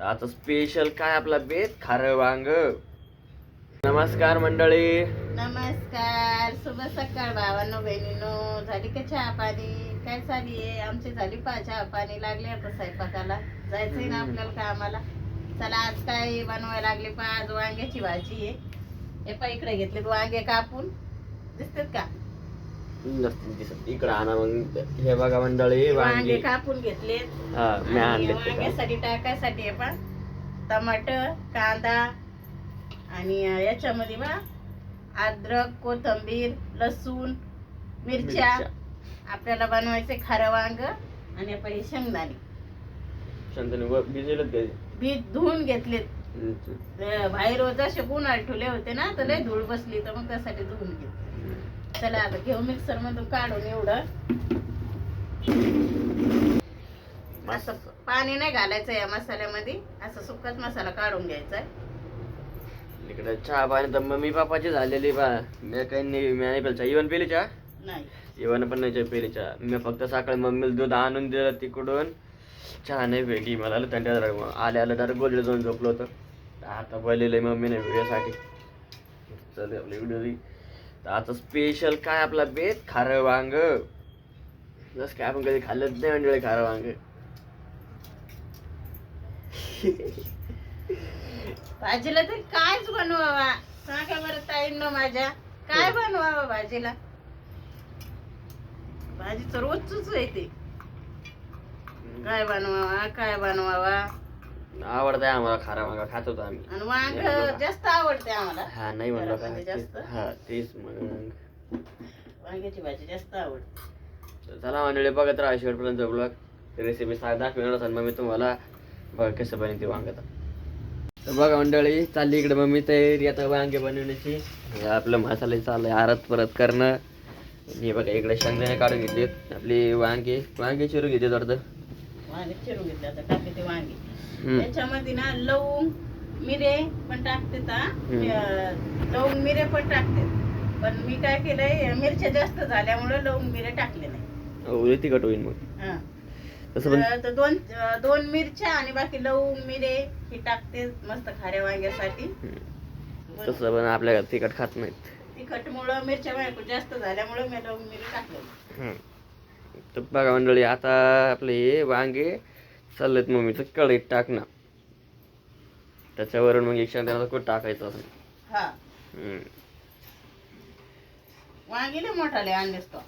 तर आता स्पेशल काय आपला बेत? खारं वांग. नमस्कार मंडळी. नमस्कार. शुभ सकाळ भावांनो बहिणीनो. झाली का चहा पाणी? काय चालली आहे? आमची झाली पा चहा पाणी लागले आता स्वयंपाकाला. जायचंय ना आपल्याला कामाला. चला आज काय बनवायला लागले? पा आज वांग्याची भाजी आहे. हे पा इकडे घेतले वांगे कापून. दिसतात का? नसतील दिसत इकडं आणा मग. हे बघा मंडळी वांगे वांगी. कापून घेतलेत. हा मी आणि आणले ते काय. वांग्यासाठी टाकायसाठी आहे टमाटर कांदा आणि अं, याच्यामध्ये बा अद्रक कोथंबीर लसूण मिरच्या. आपल्याला बनवायचे खारं वांग आणि आपण हे शेंगदाणे. शांतने धुवून घेतलेत? अं, बाहेर जसे उन्हाळ ठेवले होते ना तर लय धूळ बसली तर मग त्यासाठी धुवून घेतले चला आता घेऊ मिक्सर मधून काढून एवढं. असं पाणी नाही घालायचं या मसाल्यामध्ये. असं सुकत मसाला काढून घ्यायचा इकडे चहा पाणी तर मम्मी पप्पाची झालेली बा. मी काही नाही मी नाही पेल इवन पेली चहा? नाही. इवन पण नाही पेली चहा. मी फक्त सकाळी मम्मीला दूध आणून दिलं तिकडून. चहा नाही भेटली. मला थंडी. मग आले आलं डायरेक्ट गोदडे जाऊन झोपलो होतं. आता बोललेलं मम्मीने व्हिडिओसाठी चल आपली व्हिडिओ तर आता स्पेशल काय आपला बेत? खारं वांग. जसं काय आपण कधी खाल्लंच नाही म्हणजे खारं वांग. भाजीला तर कायच बनवावा? सांगा बरं ताईंनो माझ्या. काय बनवावं भाजीला? भाजीचं रोजच येते काय बनवावा? काय बनवावा? आवडतंय आम्हाला खारा वांगा खात होतो आम्ही. आणि वांग जास्त आवडते आम्हाला. हा नाही म्हणलं घरामध्ये का जास्त? हा तेच मग. वांग्याची भाजी जास्त आवडते. तर चला मंडळी बघत राहा शेवटपर्यंत ब्लॉग रेसिपी सा दाखवणार होता मग मी तुम्हाला बघा कसं बनते वांग आता. तर बघा मंडळी चालली इकडे. मम्मी तयारी आता वांगे बनवण्याची. हे आपलं मसाले चाललंय आरत परत करणं. हे बघा इकडे शेंगदाणे काढून घेतलेत. आपली वांगे वांगे चिरून घेतले वाटतं. वांगे चिरून घेतले आता टाकते ते वांगे. त्याच्यामध्ये ना लवंग मिरे पण टाकते लवंग मिरे पण टाकते. पण मी काय केलंय मिरच्या जास्त झाल्यामुळे लवंग मिरे टाकले नाही. हो तिखट होईल मग. दोन दोन मिरच्या आणि बाकी लवंग मिरे हे टाकते मस्त खाऱ्या वांग्यासाठी. तसं पण आपल्या तिखट खात नाहीत. तिखटमुळं मिरच्या बायको जास्त झाल्यामुळे मी लवंग मिरे टाकले. तर बघा मंडळी आता आपले हे वांगे चाललेत मम्मीचं कढईत टाकणं त्याच्यावरून मग एक शेंगदाण्याचा कूट टाकायचं असं. हा. वांगे मोठाले आणलेस तो.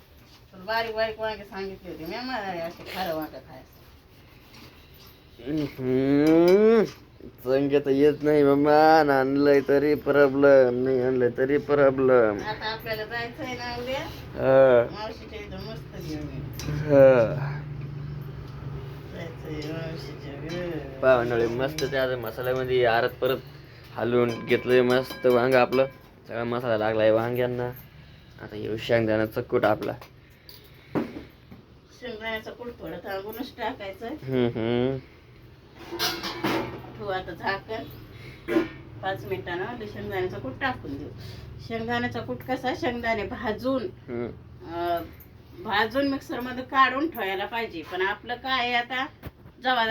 बारीक बारीक वांगे सांगितले होते मी मला असे खारं वांग खायचं. संगीत येत नाही मम्मा आणि आणलंय तरी प्रॉब्लेम नाही आणलंय तरी प्रॉब्लेम आता आपल्याला जायचंय ना उद्या? मावशीच्या इथं मस्त घेऊन त्या मसाल्यामध्ये आरत परत हलवून घेतलंय मस्त वांग आपलं. सगळा मसाला लागलाय वांग्यांना. आता येऊ शेंगदाण्याचा कूट आपला. शेंगदाण्याचा कूट थोडं थांबूनच टाकायचं हम्म हम्म. ठेवू आता झाकण पाच मिनिटानं ते शेंगदाण्याचा कूट टाकून देऊ. शेंगदाण्याचा कूट कसा? शेंगदाणे भाजून अं, भाजून मिक्सरमध्ये काढून ठेवायला पाहिजे. पण आपलं काय आहे आता? जेव्हा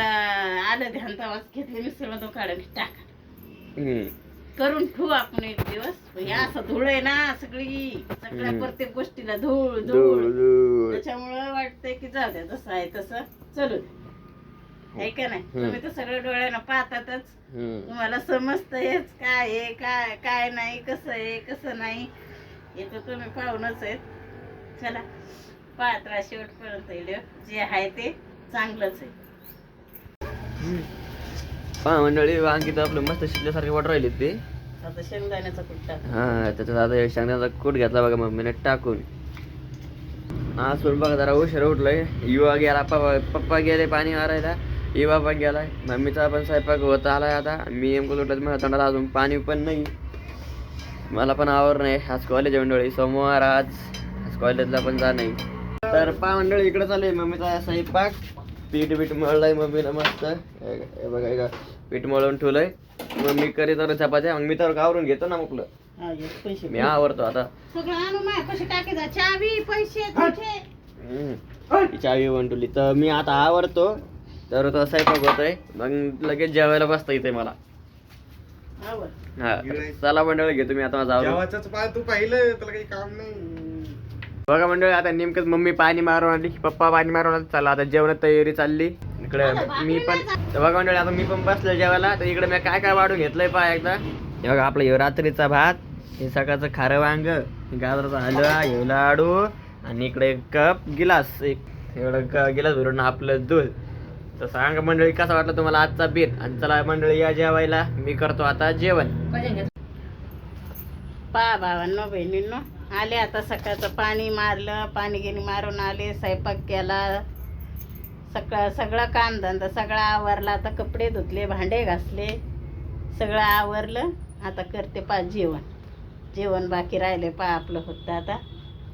आलं ध्यान तेव्हाच घेतले मिक्सर मधून काढून टाका. हम्म. करून ठेवू आपण एक दिवस. पण हे असं धूळ आहे ना सगळी. सगळ्या हम्म. प्रत्येक गोष्टीला धूळ दूर, धूळ दूर. त्याच्यामुळं वाटतंय की जाऊ द्या जसं आहे तसं. चलू दे आहे का नाही. तुम्ही तर सगळं डोळ्यानं पाहतातच. तुम्हाला समजतं हेच काय आहे काय काय नाही कसं आहे कसं नाही. हे तर तुम्ही पाहूनच आहेत. चला पाहत राहा शेवटपर्यंत व्हिडिओ. जे आहे ते चांगलंच आहे. पहा मंडळी वांगी तर आपलं मस्त शिजल्यासारखे वाटू राहिले ते. आता शेंगदाण्याचा कुट्टा हा त्याच्यात आता शेंगदाण्याचा कूट घेतला बघा मम्मीने टाकून. आज पण बघा जरा उशीर उठलोय. युवा गेला पप्पा पप्पा गेले पाणी मारायला युवा पण गेलाय. मम्मीचा पण स्वयंपाक होत आलाय आता. मी नेमकं उठलं माझ्या तोंडाला अजून पाणी पण नाही. मला पण आवर नाही. आज कॉलेज आहे मंडळी. सोमवार आज. आज कॉलेजला पण जा नाही. तर पा मंडळी इकडे चालू मम्मीचा स्वयंपाक. पीठ बीठ मळलंय मम्मीनं मस्त. हे हे बघा बघा, पीठ मळून ठेवलंय. मम्मी करीत तर चपात्या. मग मी तर आवरून घेतो ना पैसे मी आवरतो आता. चावी चावी वंटुली तर मी आता आवरतो. तर तो स्वयंपाक होतोय मग लगेच जेवायला बसता येते मला. हा चला मंडळी घेतो मी आता माझा पा तू पाहिलं त्याला काही काम नाही. बघा मंडळी आता नेमकंच मम्मी पाणी मारून आली पप्पा पाणी मारून आले. चला आता जेवण तयारी चालली. इकडे मी पण बघा मंडळी आता मी पण बसलो जेवायला. तर इकडे मी काय काय वाढून घेतलंय पा एकदा. हे बघा आपलं हे रात्रीचा भात हे सकाळचं खारं वांग गाजराचा हलवा हे लाडू आणि इकडे एक कप गिलास एक एवढं गिलास भरून आपलं दूध. तर सांगा मंडळी कसा वाटलं तुम्हाला आजचा बेत आणि चला मंडळी या जेवायला मी करतो आता जेवण. पहा भावांनो बहिणींनो आले आता सकाळचं पाणी मारलं पाणी गिनी मारून आले स्वयंपाक केला. सकाळ सगळं काम धंदा सगळा आवरला. आता कपडे धुतले भांडे घासले. सगळं आवरलं. आता करते पा जेवण. जेवण बाकी राहिले पा आपलं होतं आता.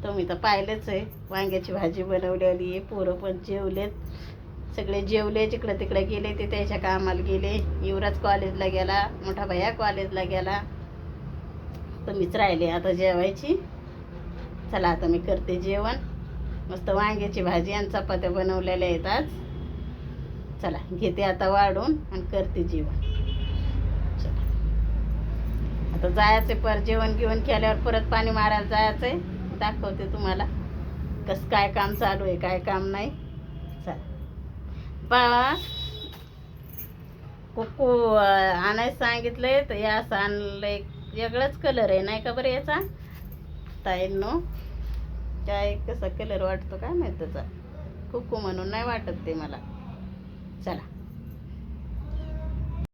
तुम्ही तर पाहिलेच आहे. वांग्याची भाजी बनवलेली आहे पोरं पण जेवलेत. सगळे जेवले जिकडे तिकडे गेले ते त्याच्या कामाला गेले. युवराज कॉलेजला गेला मोठा भैया कॉलेजला गेला. तुम्हीच राहिले आता जेवायची. चला आता मी करते जेवण. मस्त वांग्याची भाजी आणि चपात्या बनवलेल्या आहेत आज. चला घेते आता वाढून आणि करते जेवण. चला. आता जायचं पर जेवण घेऊन केल्यावर परत पाणी मारायला जायचंय. दाखवते तुम्हाला. कसं काय काम चालू आहे काय काम नाही. पा कुकू आणायला सांगितले तर या असं एक वेगळाच कलर आहे नाही का बरं याचा? ताईंनो काय कसा कलर वाटतो काय माहीत त्याचा? कुकू म्हणून नाही वाटत ते मला. चला.